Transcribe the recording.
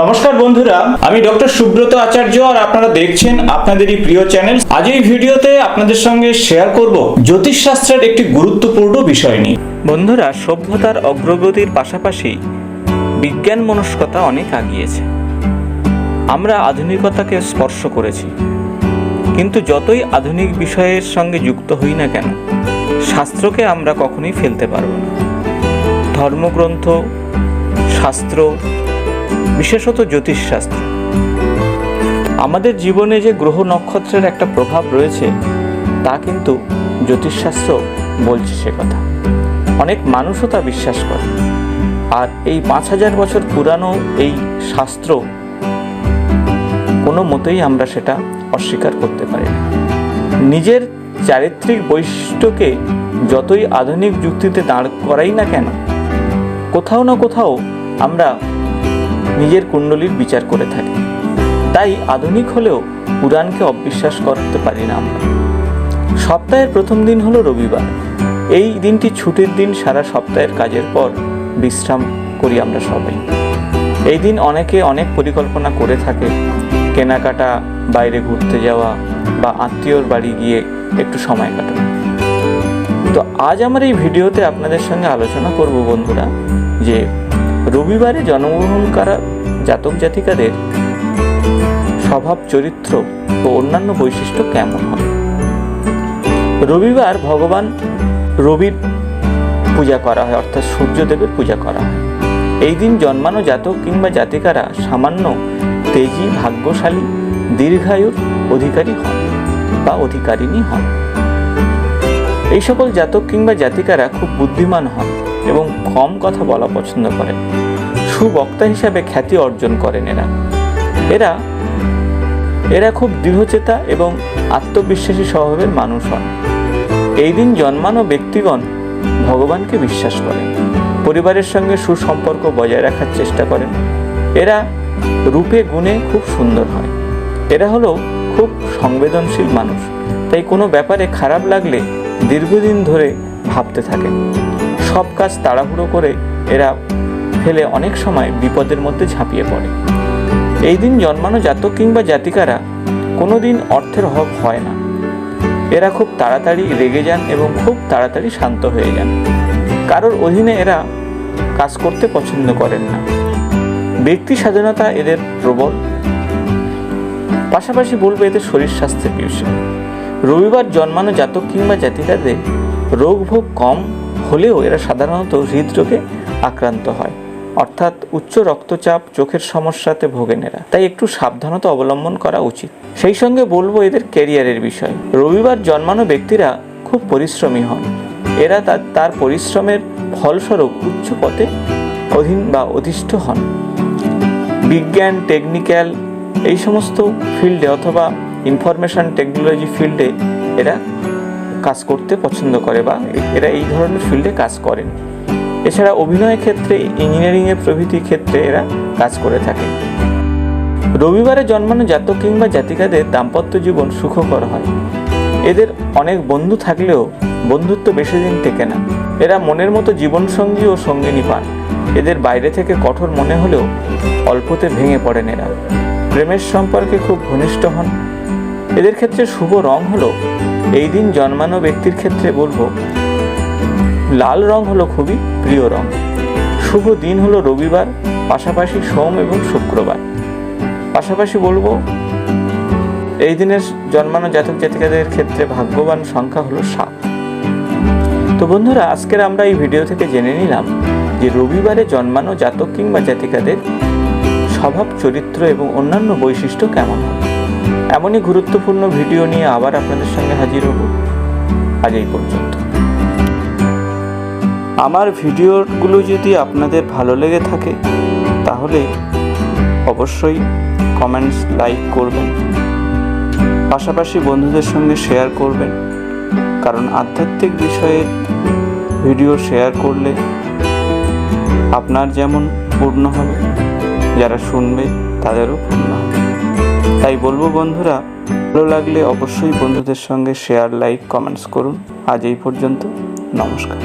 নমস্কার বন্ধুরা, আমি ডক্টর সুব্রত আচার্য আর আপনারা দেখছেন আপনাদেরই প্রিয় চ্যানেল। আজ এই ভিডিওতে আপনাদের সঙ্গে শেয়ার করব জ্যোতিষশাস্ত্রের একটি গুরুত্বপূর্ণ বিষয় নিয়ে। বন্ধুরা, সভ্যতার অগ্রগতির পাশাপাশি বিজ্ঞান মনস্কতা অনেক আগিয়েছে। আমরা আধুনিকতাকে স্পর্শ করেছি। কিন্তু যতই আধুনিক বিষয়ের সঙ্গে যুক্ত হই না কেন, শাস্ত্রকে আমরা কখনোই ফেলতে পারব না। ধর্মগ্রন্থ, শাস্ত্র বিশেষত জ্যোতিষশাস্ত্র। আমাদের জীবনে যে গ্রহ নক্ষত্রের একটা প্রভাব রয়েছে, তা কিন্তু জ্যোতিষশাস্ত্র বলছে সে কথা। অনেক মানুষও তা বিশ্বাস করে। আর এই পাঁচ হাজার বছর পুরানো এই শাস্ত্র কোনো মতেই আমরা সেটা অস্বীকার করতে পারি না। নিজের চারিত্রিক বৈশিষ্ট্যকে যতই আধুনিক যুক্তিতে দাঁড় করাই না কেন, কোথাও না কোথাও আমরা নিজের কুণ্ডলীর বিচার করে থাকি। তাই আধুনিক হলেও পুরাণকে অবিশ্বাস করতে পারি না আমরা। সপ্তাহের প্রথম দিন হলো রবিবার। এই দিনটি ছুটির দিন সারা সপ্তাহের কাজের পর বিশ্রাম করি আমরা সবাই। এই দিন অনেকে অনেক পরিকল্পনা করে থাকে। কেনাকাটা, বাইরে ঘুরতে যাওয়া বা আত্মীয়র বাড়ি গিয়ে একটু সময় কাটানো। তো আজ আমার এই ভিডিওতে আপনাদের সঙ্গে আলোচনা করব বন্ধুরা যে রবিবারে জন্মগ্রহণ করা জাতক জাতিকাদের স্বভাব, চরিত্র ও অন্যান্য বৈশিষ্ট্য কেমন হবে? রবিবার ভগবান রবির পূজা করা হয়, অর্থাৎ সূর্যদেবের পূজা করা হয়। এই দিন জন্মানো জাতক কিংবা জাতিকারা সামান্য তেজি, ভাগ্যশালী দীর্ঘায়ুর অধিকারী হন বা অধিকারিণী হন। এই সকল জাতক কিংবা জাতিকারা খুব বুদ্ধিমান হন। কম কথা বলা পছন্দ করেন সুবক্তা হিসাবে খ্যাতি অর্জন করেন এরা। এরা এরা খুব দৃঢ়চেতা এবং আত্মবিশ্বাসী স্বভাবের মানুষ হন। এই দিন জন্মানো ব্যক্তিগণ ভগবানকে বিশ্বাস করেন। পরিবারের সঙ্গে সুসম্পর্ক বজায় রাখার চেষ্টা করেন। এরা রূপে, গুণে খুব সুন্দর হয়। এরা হলো খুব সংবেদনশীল মানুষ। তাই কোনো ব্যাপারে খারাপ লাগলে দীর্ঘদিন ধরে ভাবতে থাকেন। সব কাজ তাড়াহুড়ো করে এরা ফেলে অনেক সময় বিপদের মধ্যে ঝাঁপিয়ে পড়ে। এই দিন জন্মানো জাতক কিংবা জাতিকারা কোনো দিন অর্থের অভাব হয় না। এরা খুব তাড়াতাড়ি রেগে যান এবং খুব তাড়াতাড়ি শান্ত হয়ে যান। কারোর অধীনে এরা কাজ করতে পছন্দ করেন না। ব্যক্তি স্বাধীনতা এদের প্রবল। পাশাপাশি বলবে এদের শরীর স্বাস্থ্যের বিষয়। রবিবার জন্মানো জাতক কিংবা জাতিকাদের রোগ ভোগ কম হলেও এরা সাধারণত হৃদরোগে আক্রান্ত হয়। অর্থাৎ উচ্চ রক্তচাপ চোখের সমস্যাতে ভোগেন এরা। তাই একটু সাবধানতা অবলম্বন করা উচিত। সেই সঙ্গে বলব এদের ক্যারিয়ারের বিষয়। রবিবার জন্মানো ব্যক্তিরা খুব পরিশ্রমী হন। এরা তার তার পরিশ্রমের ফলস্বরূপ উচ্চ পথে অধীন বা অধিষ্ঠ হন। বিজ্ঞান, টেকনিক্যাল এই সমস্ত ফিল্ডে অথবা ইনফরমেশন টেকনোলজি ফিল্ডে এরা কাজ করতে পছন্দ করে বা এরা এই ধরনের ফিল্ডে কাজ করেন। এছাড়া অভিনয় ক্ষেত্রে ইঞ্জিনিয়ারিংয়ের প্রভৃতি ক্ষেত্রে এরা কাজ করে থাকে। রবিবারে জন্মানো জাতক কিংবা জাতিকাদের দাম্পত্য জীবন সুখকর হয়। এদের অনেক বন্ধু থাকলেও বন্ধুত্ব বেশি দিন টেকে না। এরা মনের মতো জীবনসঙ্গী ও সঙ্গিনী পান। এদের বাইরে থেকে কঠোর মনে হলেও অল্পতে ভেঙে পড়েন এরা। প্রেমের সম্পর্কে খুব ঘনিষ্ঠ হন। এদের ক্ষেত্রে শুভ রং হলো এই দিন জন্মানো ব্যক্তির ক্ষেত্রে বলব, লাল রং হলো খুবই প্রিয় রং। শুভ দিন হলো রবিবার, পাশাপাশি সোম এবং শুক্রবার। পাশাপাশি বলব, এই দিনের জন্মানো জাতক জাতিকাদের ক্ষেত্রে ভাগ্যবান সংখ্যা হলো সাত। তো বন্ধুরা, আজকের আমরা এই ভিডিও থেকে জেনে নিলাম যে রবিবারে জন্মানো জাতক কিংবা জাতিকাদের স্বভাব, চরিত্র এবং অন্যান্য বৈশিষ্ট্য কেমন হবে। এমনই গুরুত্বপূর্ণ ভিডিও নিয়ে আবার আপনাদের সঙ্গে হাজির হব আজ এই পর্যন্ত। আমার ভিডিওগুলো যদি আপনাদের ভালো লেগে থাকে, তাহলে অবশ্যই কমেন্টস লাইক করবেন। পাশাপাশি বন্ধুদের সঙ্গে শেয়ার করবেন। কারণ আধ্যাত্মিক বিষয়ে ভিডিও শেয়ার করলে আপনার যেমন পূর্ণ হবে, যারা শুনবে তাদেরও পূর্ণ তাই বলব বন্ধুরা, ভালো লাগলে অবশ্যই বন্ধুদের সঙ্গে শেয়ার লাইক কমেন্টস করুন। আজ এই পর্যন্ত, নমস্কার।